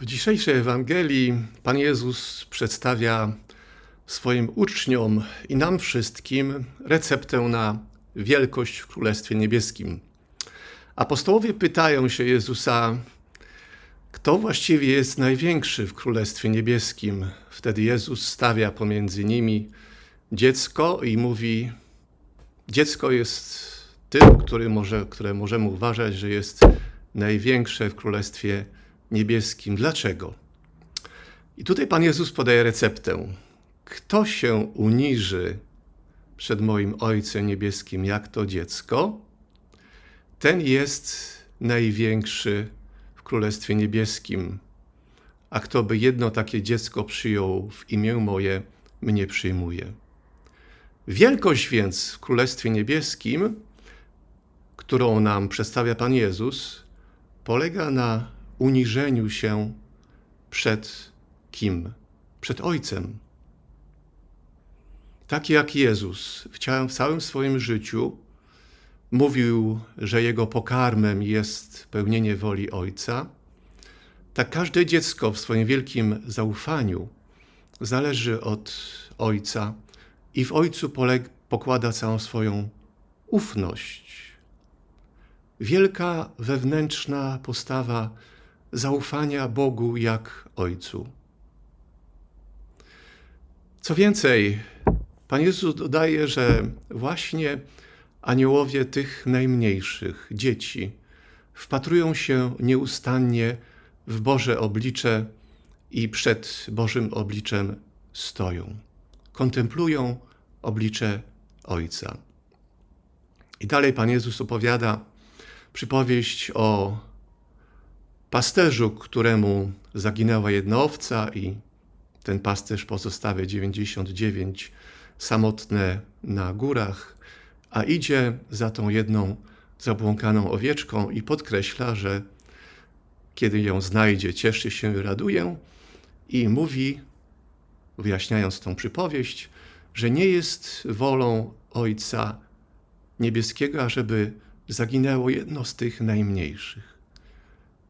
W dzisiejszej Ewangelii Pan Jezus przedstawia swoim uczniom i nam wszystkim receptę na wielkość w Królestwie Niebieskim. Apostołowie pytają się Jezusa, kto właściwie jest największy w Królestwie Niebieskim. Wtedy Jezus stawia pomiędzy nimi dziecko i mówi: Dziecko jest tym, który może, które możemy uważać, że jest największe w Królestwie Niebieskim. Dlaczego? I tutaj Pan Jezus podaje receptę. Kto się uniży przed moim Ojcem Niebieskim, jak to dziecko, ten jest największy w Królestwie Niebieskim. A kto by jedno takie dziecko przyjął w imię moje, mnie przyjmuje. Wielkość więc w Królestwie Niebieskim, którą nam przedstawia Pan Jezus, polega na uniżeniu się przed kim? Przed Ojcem. Tak jak Jezus w całym, swoim życiu mówił, że jego pokarmem jest pełnienie woli Ojca, tak każde dziecko w swoim wielkim zaufaniu zależy od Ojca i w Ojcu poleg- pokłada całą swoją ufność. Wielka wewnętrzna postawa zaufania Bogu jak Ojcu. Co więcej, Pan Jezus dodaje, że właśnie aniołowie tych najmniejszych, dzieci, wpatrują się nieustannie w Boże oblicze i przed Bożym obliczem stoją. Kontemplują oblicze Ojca. I dalej Pan Jezus opowiada przypowieść o pasterzu, któremu zaginęła jedna owca i ten pasterz pozostawia 99 samotne na górach, a idzie za tą jedną zabłąkaną owieczką i podkreśla, że kiedy ją znajdzie, cieszy się raduje i mówi, wyjaśniając tą przypowieść, że nie jest wolą Ojca Niebieskiego, ażeby zaginęło jedno z tych najmniejszych.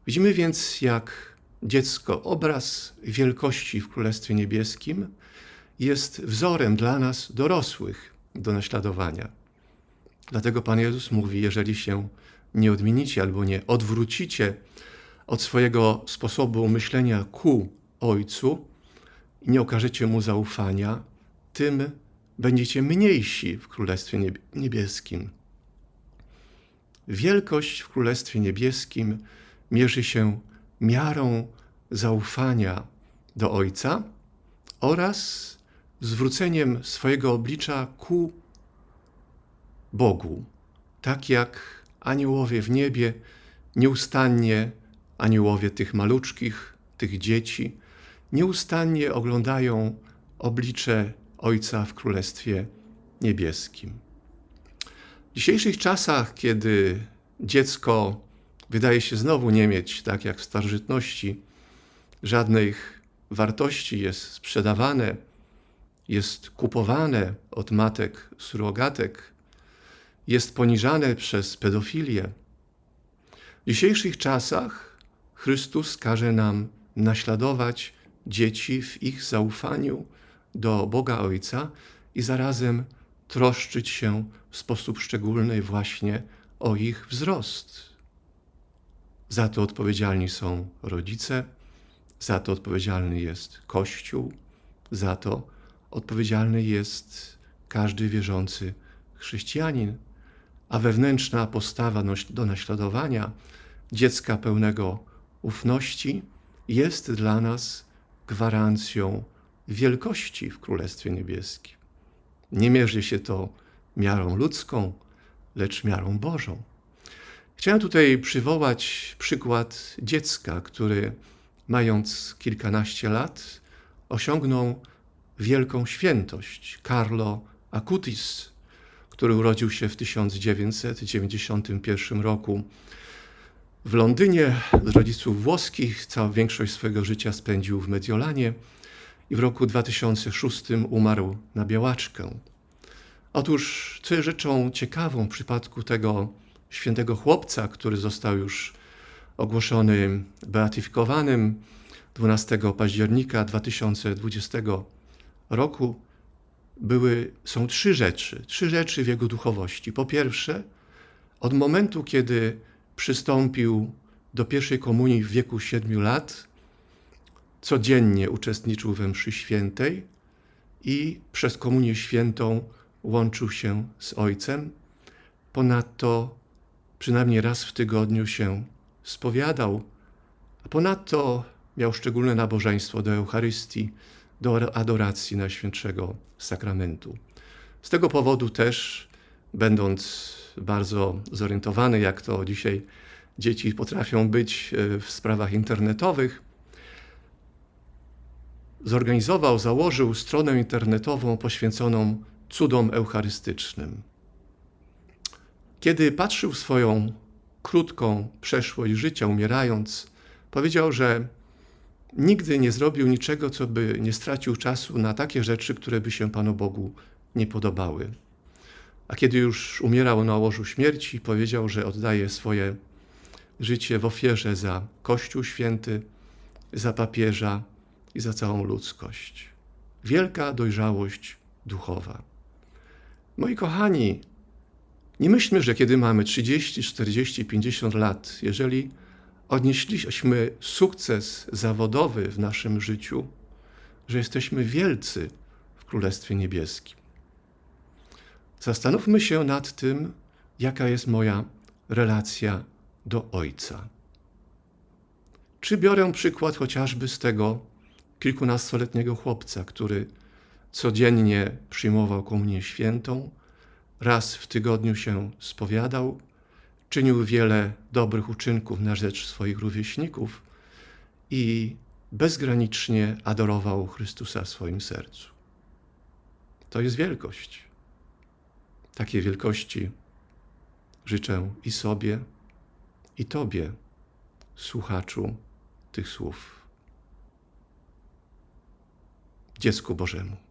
Widzimy więc, jak dziecko, obraz wielkości w Królestwie Niebieskim, jest wzorem dla nas dorosłych do naśladowania. Dlatego Pan Jezus mówi: Jeżeli się nie odmienicie albo nie odwrócicie od swojego sposobu myślenia ku Ojcu i nie okażecie mu zaufania, tym będziecie mniejsi w Królestwie Niebieskim. Wielkość w Królestwie Niebieskim mierzy się miarą zaufania do Ojca oraz zwróceniem swojego oblicza ku Bogu, tak jak aniołowie w niebie nieustannie, aniołowie tych maluczkich, tych dzieci, nieustannie oglądają oblicze Ojca w Królestwie Niebieskim. W dzisiejszych czasach, kiedy dziecko wydaje się znowu nie mieć, tak jak w starożytności, żadnych wartości, jest sprzedawane, jest kupowane od matek surogatek, jest poniżane przez pedofilię. W dzisiejszych czasach Chrystus każe nam naśladować dzieci w ich zaufaniu do Boga Ojca i zarazem troszczyć się w sposób szczególny właśnie o ich wzrost. Za to odpowiedzialni są rodzice, za to odpowiedzialny jest Kościół, za to odpowiedzialny jest każdy wierzący chrześcijanin, a wewnętrzna postawa do naśladowania dziecka pełnego ufności jest dla nas gwarancją wielkości w Królestwie Niebieskim. Nie mierzy się to miarą ludzką, lecz miarą Bożą. Chciałem tutaj przywołać przykład dziecka, który mając kilkanaście lat osiągnął wielką świętość. Carlo Acutis, który urodził się w 1991 roku w Londynie z rodziców włoskich, całą większość swojego życia spędził w Mediolanie i w roku 2006 umarł na białaczkę. Otóż, co jest rzeczą ciekawą w przypadku tego świętego chłopca, który został już ogłoszony beatyfikowanym, 12 października 2020 roku były, są trzy rzeczy, trzy rzeczy w jego duchowości. Po pierwsze, od momentu, kiedy przystąpił do pierwszej komunii w wieku siedmiu lat, codziennie uczestniczył we mszy świętej i przez komunię świętą łączył się z Ojcem. Ponadto przynajmniej raz w tygodniu się spowiadał, a ponadto miał szczególne nabożeństwo do Eucharystii, do adoracji Najświętszego Sakramentu. Z tego powodu też, będąc bardzo zorientowany, jak to dzisiaj dzieci potrafią być e, w sprawach internetowych, zorganizował, założył stronę internetową poświęconą cudom eucharystycznym. Kiedy patrzył swoją krótką przeszłość życia, umierając, powiedział, że nigdy nie zrobił niczego, co by nie stracił czasu na takie rzeczy, które by się Panu Bogu nie podobały. A kiedy już umierał na łożu śmierci, powiedział, że oddaje swoje życie w ofierze za Kościół Święty, za papieża i za całą ludzkość. Wielka dojrzałość duchowa. Moi kochani, nie myślmy, że kiedy mamy 30, 40, 50 lat, jeżeli odnieśliśmy sukces zawodowy w naszym życiu, że jesteśmy wielcy w Królestwie Niebieskim. Zastanówmy się nad tym, jaka jest moja relacja do Ojca. Czy biorę przykład chociażby z tego kilkunastoletniego chłopca, który codziennie przyjmował komunię świętą, raz w tygodniu się spowiadał, czynił wiele dobrych uczynków na rzecz swoich rówieśników i bezgranicznie adorował Chrystusa w swoim sercu. To jest wielkość. Takiej wielkości życzę i sobie, i Tobie, słuchaczu tych słów. Dziecku Bożemu.